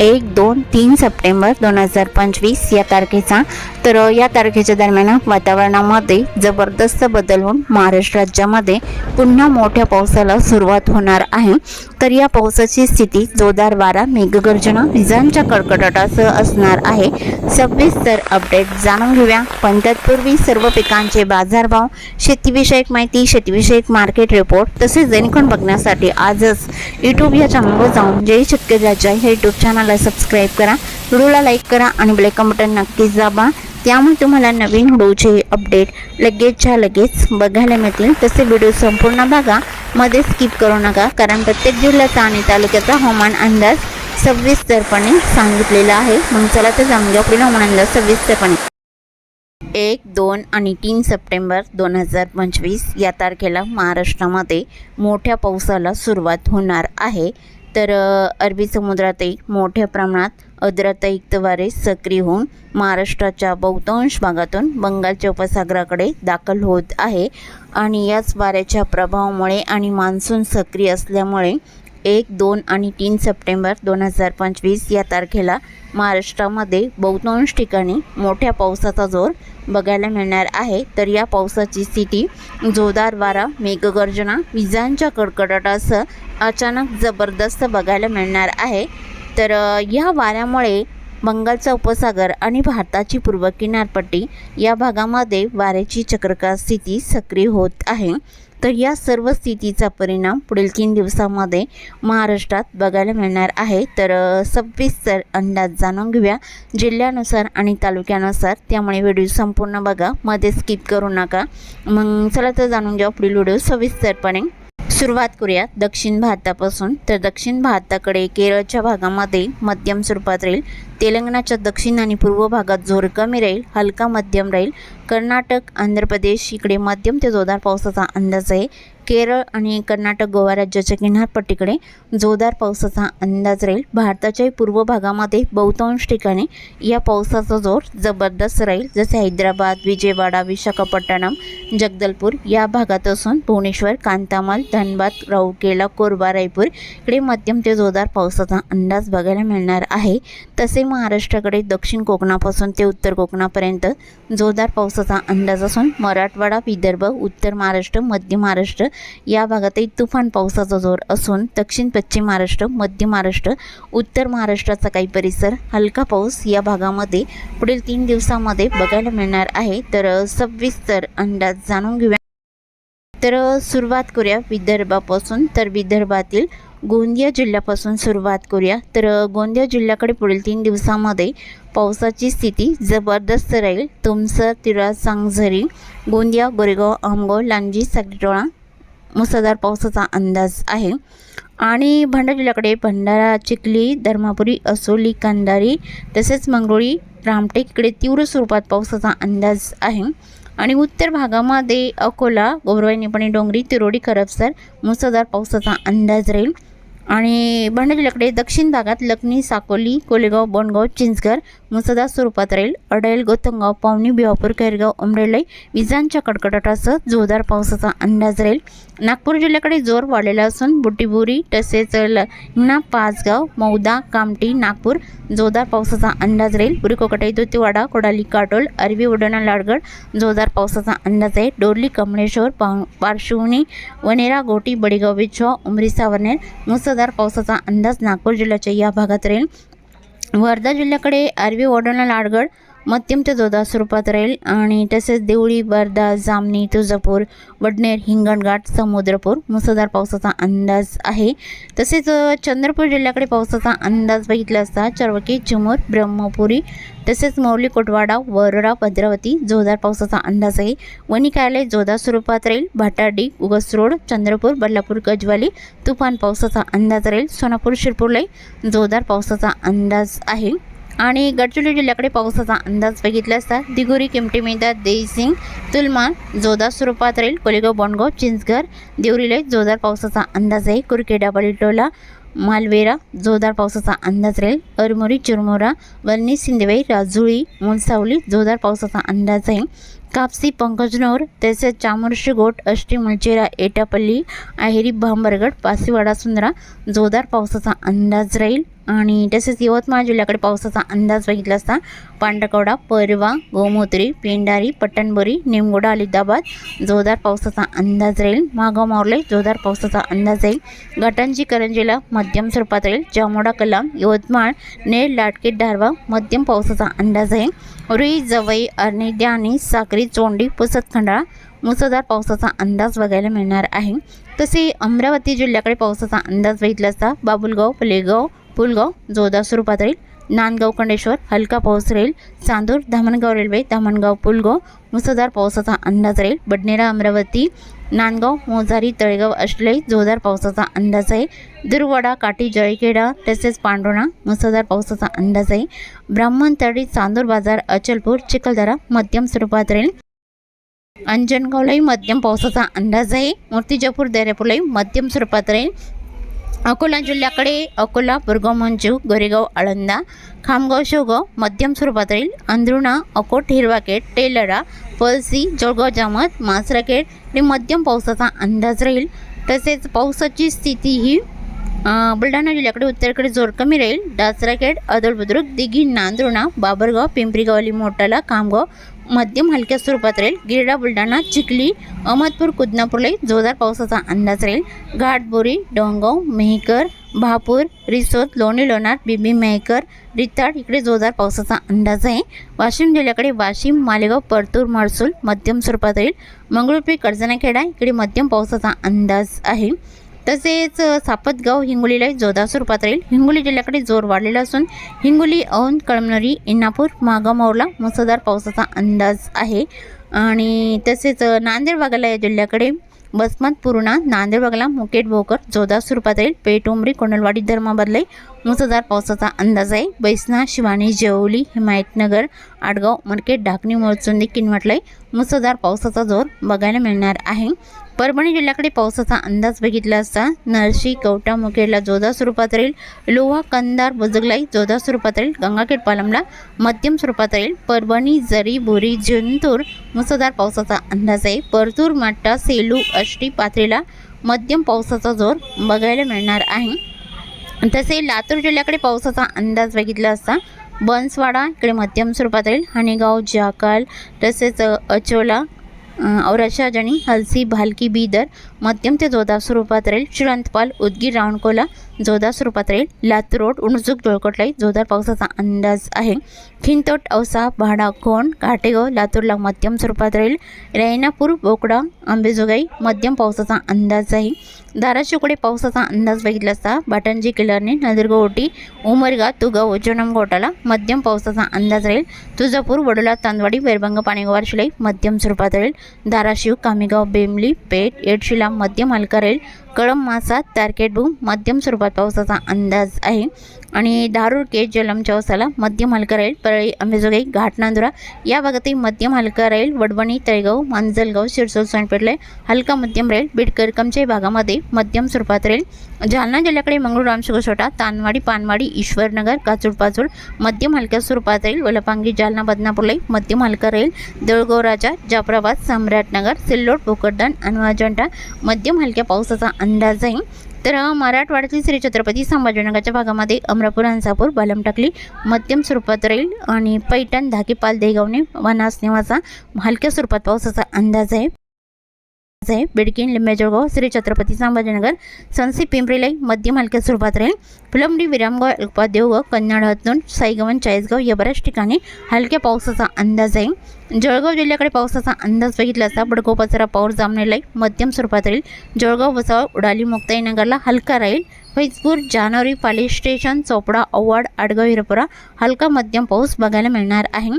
एक दोन तीन सप्टेंबर दोन हजार पंचवीस या तारखेचा. तर या तारखेच्या दरम्यान वातावरणामध्ये जबरदस्त बदल होऊन महाराष्ट्र राज्यामध्ये पुन्हा मोठ्या पावसाला सुरुवात होणार आहे. तर या पावसाची स्थिती जोरदार वारा मेघगर्जना विजांच्या कडकडाटासह असणार आहे. सविस्तर अपडेट जाणून घेऊया. पण तत्पूर्वी सर्व पिकांचे बाजारभाव शेतीविषयक माहिती शेतीविषयक मार्केट रिपोर्ट तसेच जेणेकरून बघण्यासाठी आजच यूट्यूब या चॅनलवर जाऊन जय शेतकरी राजा हे यूट्यूब चॅनलला सबस्क्राईब करा व्हिडिओला लाईक करा आणि बेल बटन नक्कीच दाबा. त्यामुळे तुम्हाला नवीन व्हिडिओचे अपडेट लगेचच्या लगेच बघायला मिळतील. तसे व्हिडिओ संपूर्ण बघा मध्ये स्किप करू नका कारण प्रत्येक जिल्ह्याचा आणि तालुक्याचा हवामान अंदाज सविस्तरपणे सांगितलेला आहे. म्हणून चला तर जाणून घ्या पुढील हवामान अंदाज सविस्तरपणे. एक दोन आणि तीन सप्टेंबर दोन हजार पंचवीस या तारखेला महाराष्ट्रामध्ये मोठ्या पावसाला सुरुवात होणार आहे. तर अरबी समुद्रातही मोठ्या प्रमाणात आर्द्रतायुक्त वारे सक्रिय होऊन महाराष्ट्राच्या बहुतांश भागातून बंगालच्या उपसागराकडे दाखल होत आहे. आणि याच वाऱ्याच्या प्रभावामुळे आणि मान्सून सक्रिय असल्यामुळे एक दोन आणि तीन सप्टेंबर दोन हजार पंचवीस या तारखेला महाराष्ट्रामध्ये बहुतांश ठिकाणी मोठ्या पावसाचा जोर बघायला मिळणार आहे. तर या पावसाची स्थिती जोरदार वारा मेघगर्जना विजांच्या कडकडाटासह अचानक जबरदस्त बघायला मिळणार आहे. तर या वाऱ्यामुळे बंगालचा उपसागर आणि भारताची पूर्व किनारपट्टी या भागामध्ये वाऱ्याची चक्रकार स्थिती सक्रिय होत आहे. तर या सर्व स्थितीचा परिणाम पुढील तीन दिवसामध्ये महाराष्ट्रात बघायला मिळणार आहे. तर सविस्तर अंदाज जाणून घेऊया. जिल्ह्यानुसार आणि तालुक्यानुसार त्यामुळे व्हिडिओ संपूर्ण बघा. मध्ये स्किप करू नका. मग चला तर जाणून घ्या पुढील व्हिडिओ. सविस्तरपणे सुरुवात करूया. दक्षिण भारतापासून. तर दक्षिण भारताकडे केरळच्या भागामध्ये मध्यम स्वरूपात राहील. तेलंगणाच्या दक्षिण आणि पूर्व भागात जोर कमी राहील. हलका मध्यम राहील. कर्नाटक आंध्र प्रदेश इकडे मध्यम ते जोरदार पावसाचा अंदाज आहे. केरळ आणि कर्नाटक गोवा राज्याच्या किनारपट्टीकडे जोरदार पावसाचा अंदाज राहील. भारताच्याही पूर्व भागामध्ये बहुतांश ठिकाणी या पावसाचा जोर जबरदस्त राहील. जसे हैदराबाद विजयवाडा विशाखापट्टणम जगदलपूर या भागात असून भुवनेश्वर कांतामाल धनबाद राऊरकेला कोरबा रायपूर इकडे मध्यम ते जोरदार पावसाचा अंदाज बघायला मिळणार आहे. तसे महाराष्ट्राकडे दक्षिण कोकणापासून ते उत्तर कोकणापर्यंत जोरदार पावसाचा अंदाज असून मराठवाडा विदर्भ उत्तर महाराष्ट्र मध्य महाराष्ट्र या भागातही तुफान पावसाचा जोर असून दक्षिण पश्चिम महाराष्ट्र मध्य महाराष्ट्र उत्तर महाराष्ट्राचा काही परिसर हलका पाऊस या भागामध्ये पुढील तीन दिवसामध्ये बघायला मिळणार आहे. तर सविस्तर अंदाज जाणून घेऊया. तर सुरुवात करूया विदर्भापासून. तर विदर्भातील गोंदिया जिल्ह्यापासून सुरुवात करूया. तर गोंदिया जिल्ह्याकडे पुढील तीन दिवसामध्ये पावसाची स्थिती जबरदस्त राहील. तुमसर तिरा सांगझरी गोंदिया गोरेगाव आमगाव लांजी सागरीटोळा मुसळधार पावसाचा अंदाज आहे. आणि भंडारा जिल्ह्याकडे भंडारा चिखली धर्मापुरी असोली कांदारी तसेच मंगरुळी रामटेक इकडे तीव्र स्वरूपात पावसाचा अंदाज आहे. आणि उत्तर भागामध्ये अकोला गोरवाई निपाणी डोंगरी तिरोडी करपसर मुसळधार पावसाचा अंदाज राहील. आणि भंडारा जिल्ह्याकडे दक्षिण भागात लखनी साकोली कोलेगाव बोंडगाव चिंचघर मुसळधार स्वरूपात राहील. अडेल गोतंगाव पावनी बिवापूर कैरगाव उमरेलाई विजांच्या कडकडाटासह जोरदार पावसाचा अंदाज राहील. नागपूर जिल्ह्याकडे जोर वाढलेला असून बुटीबुरी तसेच लग्ना पाचगाव मौदा कामटी नागपूर जोरदार पावसाचा अंदाज राहील. पुरीकोकटाई दुतीवाडा कोडाली काटोल अरबी वडोणा लाडगड जोरदार पावसाचा अंदाज आहे. डोरली कमळेश्वर पाव पार्श्वनी वनेरा गोटी बडेगाव बिछवा उमरी सावरनेर मुसळधार पावसाचा अंदाज नागपूर जिल्ह्याच्या या भागात राहील. वर्धा जिल्ह्याकडे आरवी वडोणा लाडगड मध्यम ते स्वरूपात राहील. आणि तसेच देवळी वर्धा जामणी तुळजापूर वडनेर हिंगणघाट समुद्रपूर मुसळधार पावसाचा अंदाज आहे. तसेच चंद्रपूर जिल्ह्याकडे पावसाचा अंदाज बघितला असता चरवकी चिमूर ब्रह्मपुरी तसेच मौली कोटवाडा वरोडा भद्रावती जोरदार पावसाचा अंदाज आहे. वणी कार्यालय जोरदार स्वरूपात राहील. भाटाडी उगसरोड चंद्रपूर बल्लापूर गजवाली तुफान पावसाचा अंदाज राहील. सोनापूर शिरपूरलाही जोरदार पावसाचा अंदाज आहे. आणि गडचिरोली जिल्ह्याकडे पावसाचा अंदाज बघितला असता दिगोरी किमटी देईसिंग देसिंग तुलमा जोरदार स्वरूपात राहील. कोलेगाव बोंडगाव चिंचघर देवरीला जोरदार पावसाचा अंदाज आहे कुरकेडा बलिटोला मालवेरा जोरदार पावसाचा अंदाज राहील. अरमोरी चिरमोरा वलनी सिंदेवाई राजुळी मुलसावली जोरदार पावसाचा अंदाज आहे. कापसी पंकजनोर तसेच चामुर्शी गोट अष्टी मुलचेरा एटापल्ली आहेरी भांबरगड पासीवाडा सुंदरा जोरदार पावसाचा अंदाज राहील. आणि तसेच यवतमाळ जिल्ह्याकडे पावसाचा अंदाज बघितला असता पांढरकवडा परवा गोमोत्री पेंडारी पट्टणबोरी निमगोडा अलिदाबाद जोरदार पावसाचा अंदाज राहील. मागाव मावले जोरदार पावसाचा अंदाज येईल घाटांची करंजीला मध्यम स्वरूपात राहील. जामोडा कलाम यवतमाळ नेर लाटके धारवा मध्यम पावसाचा अंदाज आहे रुई जवई अर्निद्या आणि साक्री चोंडी पुसत खंडाळा मुसळधार पावसाचा अंदाज बघायला मिळणार आहे. तसे अमरावती जिल्ह्याकडे पावसाचा अंदाज बघितला असता बाबुलगाव पलेगाव पुलगाव जोरदार स्वरूपात राहील. नांदगाव खंडेश्वर हलका पाऊस राहील. चांदूर धामणगाव रेल्वे धामणगाव पुलगाव मुसळधार पावसाचा अंदाज राहील. बडनेरा अमरावती नांदगाव मोजारी तळेगाव असले जोरदार पावसाचा अंदाज आहे. दुर्वाडा काठी जळखेडा तसेच पांडोणा मुसळधार पावसाचा अंदाज आहे. ब्राह्मणतळी चांदूर बाजार अचलपूर चिखलदरा मध्यम स्वरूपात राहील. अंजनगावलाही मध्यम पावसाचा अंदाज आहे. मूर्तिजापूर दर्यापूरलाही मध्यम स्वरूपात राहील. अकोला जिल्ह्याकडे अकोला बुरगाव मंजू गोरेगाव आळंदा खामगाव शेवगाव मध्यम स्वरूपात राहील. अंधरुणा अकोट हिरवाकेट टेलरा पळसी जळगाव जामत मासराकेट आणि मध्यम पावसाचा अंदाज राहील. तसेच पावसाची स्थिती ही बुलढाणा जिल्ह्याकडे उत्तरेकडे जोर कमी राहील. डाचराखेड अदळ बुद्रुक दिघी नांदुर्णा बाबरगाव पिंपरीगावली मोटाला खामगाव मध्यम हलक्या स्वरूपात राहील. गिरडा बुलढाणा चिखली अहमदपूर कुदनापूरलाही जोरदार पावसाचा अंदाज राहील. घाटबोरी डोंगाव मेहकर भापूर रिसोद लोणी लोणार बिबी मेहकर रिताड इकडे जोरदार पावसाचा अंदाज आहे. वाशिम जिल्ह्याकडे वाशिम मालेगाव परतूर महसूल मध्यम स्वरूपात राहील. मंगळूरपी कर्जनाखेडा इकडे मध्यम पावसाचा अंदाज आहे. तसेच सापतगाव हिंगोलीला जोरदार स्वरूपात राहील. हिंगोली जिल्ह्याकडे जोर वाढलेला असून हिंगोली औंध कळमनरी इंदापूर मागामौरला मुसळधार पावसाचा अंदाज आहे. आणि तसेच नांदेड भागाला या जिल्ह्याकडे बसमत पूर्णा नांदेड भागाला मुकेट भोकर जोरदार स्वरूपात राहील. पेठ उमरी कोंडलवाडी धर्माबादलाही मुसळधार पावसाचा अंदाज आहे. बैसना शिवानी जेवली हिमायतनगर आडगाव मर्केट ढाकणी मोरचुंदी किनवटलाही मुसळधार पावसाचा जोर बघायला मिळणार आहे. परभणी जिल्ह्याकडे पावसाचा अंदाज बघितला असता नरशी कवटा मुखेडला जोरदार स्वरूपात राहील. लोहा कंदार बुजगलाई जोरदार स्वरूपात राहील. गंगाखेड पालमला मध्यम स्वरूपात राहील. परभणी जरी बोरी जिंतूर मुसळधार पावसाचा अंदाज आहे. परतूर माट्टा सेलू अष्टी पाथरीला मध्यम पावसाचा जोर बघायला मिळणार आहे. तसे लातूर जिल्ह्याकडे पावसाचा अंदाज बघितला असता बनसवाडा इकडे मध्यम स्वरूपात राहील. हणेगाव जाकाल तसेच अचोला और औराशा जणी हलसी भालकी बीदर मध्यम ते जोरदार स्वरूपात राहील. श्रीरंतपाल उदगीर रावणकोला जोरदार स्वरूपात राहील. लातूर रोड उणजूक जोळकोटलाही जोरदार पावसाचा अंदाज आहे. खिंतोट औसा भाडा कोण घाटेगाव लातूरला मध्यम स्वरूपात राहील. रैनापूर बोकडा आंबेजोगाई मध्यम पावसाचा अंदाज आहे. धाराशिवकडे पावसाचा अंदाज बघितला असता बाटंजी किल्लारने नदरगोटी उमरगा तुगाव उज्जनम गोटाला मध्यम पावसाचा अंदाज राहील तुळजापूर वडोला तांदवाडी वेरबंग पाणीगोवार शिलाई मध्यम स्वरूपात राहील धाराशिव कामेगाव बेमली पेठ येडशिला मध्यम हलका राहील कळम मासा तारकेटबू मध्यम स्वरूपात पावसाचा अंदाज आहे. आणि धारूर जलमच्या जलम मध्यम हलका राहील. परळी अंबेजोगाई घाटनांदुरा या भागातही मध्यम हलका राहील. वडवणी तळेगाव मांजलगाव शिरसोल सोनपेठला हलका मध्यम राहील. बीडकर भागामध्ये मध्यम स्वरूपात राहील. जालना जिल्ह्याकडे मंगळूर रामशिवसोटा तानवाडी पानवाडी ईश्वरनगर काचूड पाचूड मध्यम हलक्या स्वरूपात राहील. वलपांगी जालना बदनापूरलाही मध्यम हलका राहील. दळगाव राजा जाफराबाद सम्राटनगर सिल्लोड भोकरदन अनवाजंटा मध्यम हलक्या पावसाचा अंदाज. आहे तर मराठवाड्यातील श्री छत्रपती संभाजीनगरच्या भागामध्ये अमरापूर हंसापूर बालमटाकली मध्यम स्वरूपात राहील आणि पैठण धाकेपाल देगावणे वनास निवासा हलक्या स्वरूपात पावसाचा अंदाज आहे. आहे बिडकीन लिंबेजळगाव श्री छत्रपती संभाजीनगर सनसी पिंपरीलाई मध्यम हलक्या स्वरूपात राहील. फुलंबडी विरामगाव अल्पा देवगाव कन्नड हतनूर साईगवन चाळीसगाव या बऱ्याच ठिकाणी हलक्या पावसाचा अंदाज आहे. जळगाव जिल्ह्याकडे पावसाचा अंदाज बघितला असता बडगाव पचरा पाऊर जामनेलाई मध्यम स्वरूपात राहील. जळगाव वसाव उडाली मुक्ताईनगरला हलका राहील. फैजपूर जानेवारी पाली स्टेशन चोपडा अव्वाड आडगाव हिरपुरा हलका मध्यम पाऊस बघायला मिळणार आहे.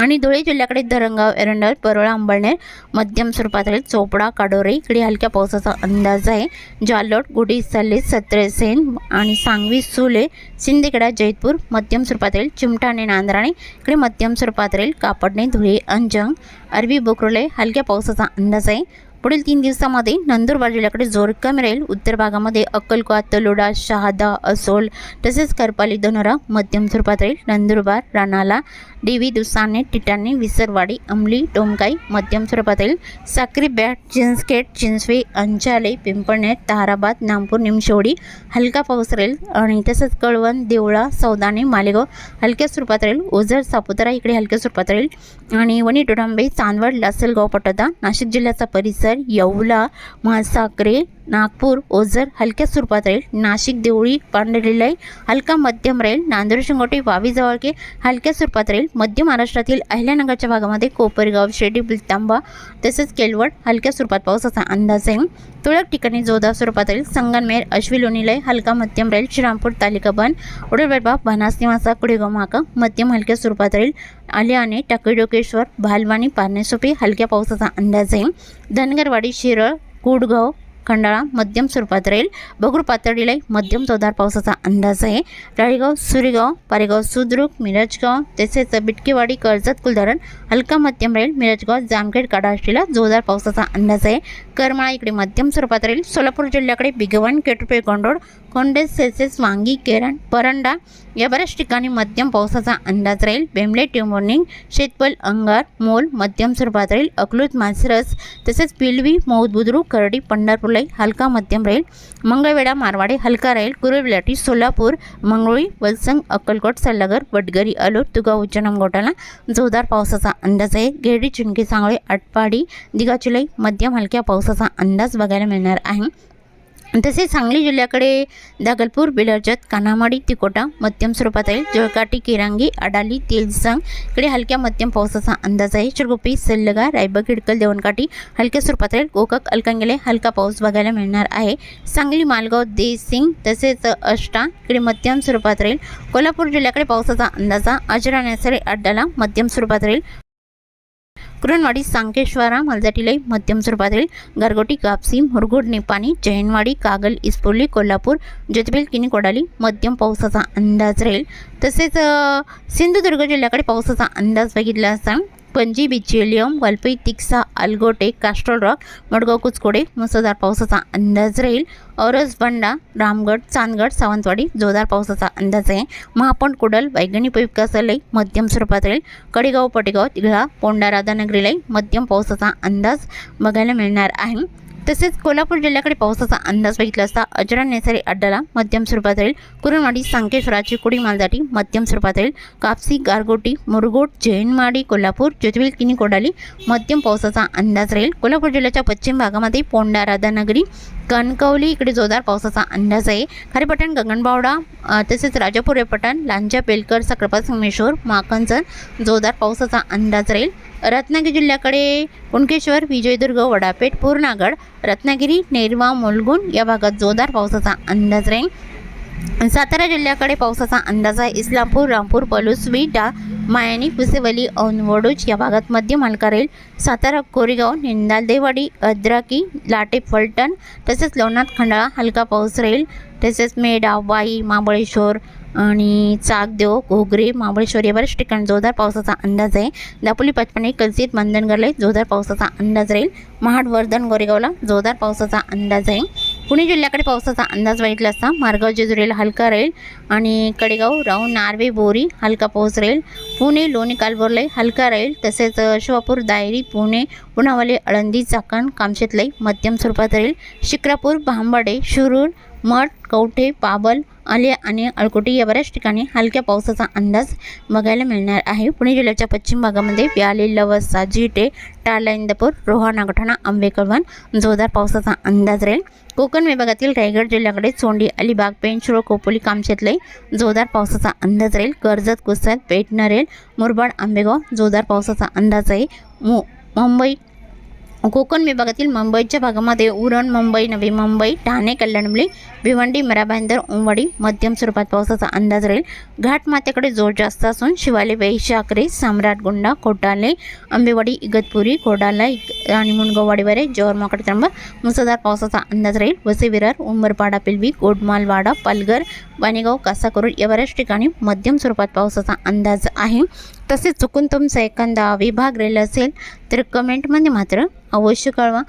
आणि धुळे जिल्ह्याकडे धरणगाव एरंडल परोळा अंबळनेर मध्यम स्वरूपातील चोपडा काडोरे इकडे हलक्या पावसाचा अंदाज आहे. जालोट गुढी सल्ले सत्रेसेन आणि सांगवी सुले सिंदेकडा जैतपूर मध्यम स्वरूपातील चिमटाणे नांदराणे इकडे मध्यम स्वरूपात राहील कापडणे धुळे अंजंग अरबी बोकरोले हलक्या पावसाचा अंदाज आहे. पुढील तीन दिवसामध्ये नंदुरबार जिल्ह्याकडे जोर कमी राहील उत्तर भागामध्ये अक्कलकोवा तलोडा शहादा असोल तसेच करपाली दोनोरा मध्यम स्वरूपात राहील नंदुरबार राणाला देवी दुसाने टिटाने विसरवाडी अंमली डोमकाई मध्यम स्वरूपात साक्री बॅट चिंचखेड चिंचवे अंचाले पिंपळनेर ताराबाद नागपूर निमशेवडी हलका पाऊस राहील आणि तसंच कळवण देवळा सौदाने मालेगाव हलक्या स्वरूपात राहील ओझर सापुतारा इकडे हलक्या स्वरूपात राहील आणि वणी डोडांबे चांदवड लासलगाव पटोदा नाशिक जिल्ह्याचा परिसर येवला महासाकरे नागपूर ओझर हलक्या स्वरूपात राहील नाशिक देवळी पांढरेलाई हलका मध्यम राहील नांदेड शिंगोटे वावी जवळके हलक्या स्वरूपात राहील मध्य महाराष्ट्रातील अहिल्यानगरच्या भागामध्ये कोपरगाव शेडी बिलतांबा तसेच केलवड हलक्या स्वरूपात पावसाचा अंदाज आहे. तुळक ठिकाणी जोरदार स्वरूपात राहील संगनमेर अश्वी लोणीलय हलका मध्यम राहील श्रीरामपूर तालिका बन उडलबेडबा बनास निवासा कुडेगाव माका मध्यम हलक्या स्वरूपात राहील आलियाने टाकडोकेश्वर भालवाणी पारनेसोपी हलक्या पावसाचा अंदाज आहे. धनगरवाडी शिरळ कुडगाव खंडाळा मध्यम स्वरूपात राहील. बगुर पातळीला मध्यम जोरदार पावसाचा अंदाज आहे. राळेगाव सुरेगाव पारेगाव सुद्रुक मिरजगाव तसेच बिटकेवाडी कर्जत कुलधरण हलका मध्यम राहील. मिरजगाव जामखेड काडाष्टीला जोरदार पावसाचा अंदाज आहे. करमाळा इकडे मध्यम स्वरूपात राहील. सोलापूर जिल्ह्याकडे बिगवण केटुपे गोंडोड कोंडे सेसेस वांगी केरण परंडा या बऱ्याच ठिकाणी मध्यम पावसाचा अंदाज राहील. बेमले ट्युमोर्निंग शेतपल अंगार मोल मध्यम स्वरूपात राहील. अकलूत मासरस तसेच पिलवी मौद बुद्रुक करडी पंढरपूरलाई हलका मध्यम राहील. मंगळवेढा मारवाडे हलका राहील. कुरुविलाटी सोलापूर मंगळुळी वलसंग अक्कलकोट सल्लागर वडगरी अलोट तुगाव उच्चनम गोटाला जोरदार पावसाचा अंदाज आहे. गेरडी चिंकी सांगळे आटपाडी दिगाचुलाई मध्यम हलक्या पावसाचा अंदाज बघायला मिळणार आहे. तसेच सांगली जिल्ह्याकडे दागलपूर बिलर्जत कानामाडी तिकोटा मध्यम स्वरूपात आहे जळकाटी किरांगी अडाली तेलसंग इकडे हलक्या मध्यम पावसाचा अंदाज आहे. चिरगुपी सल्लगा रायबग हिडकल देवणकाठी हलक्या स्वरूपात राहील गोकक अलकंगेला हलका पाऊस बघायला मिळणार आहे. सांगली मालगाव देसिंग तसेच अष्टा इकडे मध्यम स्वरूपात राहील. कोल्हापूर जिल्ह्याकडे पावसाचा अंदाजा अजरा अड्डाला मध्यम स्वरूपात राहील. कुरणवाडी सांकेश्वरा मलजाटीलाई मध्यम स्वरूपात राहील गारगोटी कापसी मुरगुड निपाणी जैनवाडी कागल इस्पोली कोल्हापूर ज्योतिबेल किनी कोडाली मध्यम पावसाचा अंदाज राहील. तसेच सिंधुदुर्ग जिल्ह्याकडे पावसाचा अंदाज बघितला असता पणजी बिचेलियम वालपई तिक्सा अल्गोटे कास्ट्रोल रॉक मडगाव कुचकोडे मुसळधार पावसाचा अंदाज राहील. औरस बंडा रामगड चांदगड सावंतवाडी जोरदार पावसाचा अंदाज आहे. महापण कुडल वैगणी विकासालय मध्यम स्वरूपात राहील. कडेगाव पटेगाव तिघळा पोंडा राधानगरीलाही मध्यम पावसाचा अंदाज बघायला मिळणार आहे. तसेच कोल्हापूर जिल्ह्याकडे पावसाचा अंदाज बघितला असता अजरा नेसारी अड्डाला मध्यम स्वरूपात राहील. कुरणवाडी सांकेश्वराची कुडी मालदाटी मध्यम स्वरूपात राहील. कापसी गारगोटी मुरगोट जैनमाडी कोल्हापूर ज्योतिबेल किनी कोडाली मध्यम पावसाचा अंदाज राहील. कोल्हापूर जिल्ह्याच्या पश्चिम भागामध्ये पोंडा राधानगरी कणकवली इकडे जोरदार पावसाचा अंदाज आहे. खारेपटण गगनबावडा तसेच राजापूर रेपटण लांजा पेलकर सक्रपा संगमेश्वर माकंचन जोरदार पावसाचा अंदाज राहील. रत्नागिरी जिल्ह्याकडे कुणकेश्वर विजयदुर्ग वडापेठ पूर्णागड रत्नागिरी नेरवा मुलगुण या भागात जोरदार पावसाचा अंदाज राहील. सातारा जिल्ह्याकडे पावसाचा अंदाज आहे. इस्लामपूर रामपूर पलूस विटा मायानी पुसेवली औंध वडूज या भागात मध्यम हलका राहील. सातारा कोरेगाव निंदाल देवाडी अद्राकी लाटे फलटण तसेच लोणात खंडाळा हलका पाऊस राहील. तसेच मेढा वाई महाबळेश्वर आणि चाकदेव घोगरे महाबळेश्वर या बऱ्याच ठिकाणी जोरदार पावसाचा अंदाज आहे. दापोली पाचपणे कलचित मंदनगरला जोरदार पावसाचा अंदाज राहील. महाड वर्धन गोरेगावला जोरदार पावसाचा अंदाज आहे. पुणे जिल्ह्याकडे पावसाचा अंदाज बघितला असता मार्गाव जेजुरीला हलका राहील आणि कडेगाव राऊ नार्वे बोरी हलका पाऊस राहील. पुणे लोणी कालभोरलाई हलका राहील. तसेच शिवापूर दायरी पुणे पुणावाले आळंदी चाकण कामशेतलाई मध्यम स्वरूपात राहील. शिक्रापूर भांबाडे शिरूर मठ कवठे पाबल आले आणि अळकोटी या बऱ्याच ठिकाणी हलक्या पावसाचा अंदाज बघायला मिळणार आहे. पुणे जिल्ह्याच्या पश्चिम भागामध्ये प्याले लवसा जिटे टाला इंदापूर रोहा नागठाणा आंबेकळवण जोरदार पावसाचा अंदाज राहील. कोकण विभागातील रायगड जिल्ह्याकडे चोंडी अलिबाग पेंचुळ कोपोली कामशेतले जोरदार पावसाचा अंदाज राहील. कर्जत कुसत पेटणरेल मुरबाड आंबेगाव जोरदार पावसाचा अंदाज आहे. मु मुंबई कोकण विभागातील मुंबईच्या भागामध्ये उरण मुंबई नवी मुंबई ठाणे कल्याणमुळे भिवंडी मराबांदर उमवाडी मध्यम स्वरूपात पावसाचा अंदाज राहील. घाटमात्याकडे जोर जास्त असून शिवाले वैशाकरे सम्राटगुंडा कोटाले आंबेवाडी इगतपुरी कोडाला आणि मुनगोवाडीवरे जव्हर माकड मुसळधार पावसाचा अंदाज राहील. वसे विरार उंबरपाडा पिलवी गोडमालवाडा पालघर वाणेगाव कासाकरूर या बऱ्याच ठिकाणी मध्यम स्वरूपात पावसाचा अंदाज आहे. तसेच चुकून तुमचा एखादा विभाग रेल असेल तर कमेंटमध्ये मात्र अवश्य कळवा.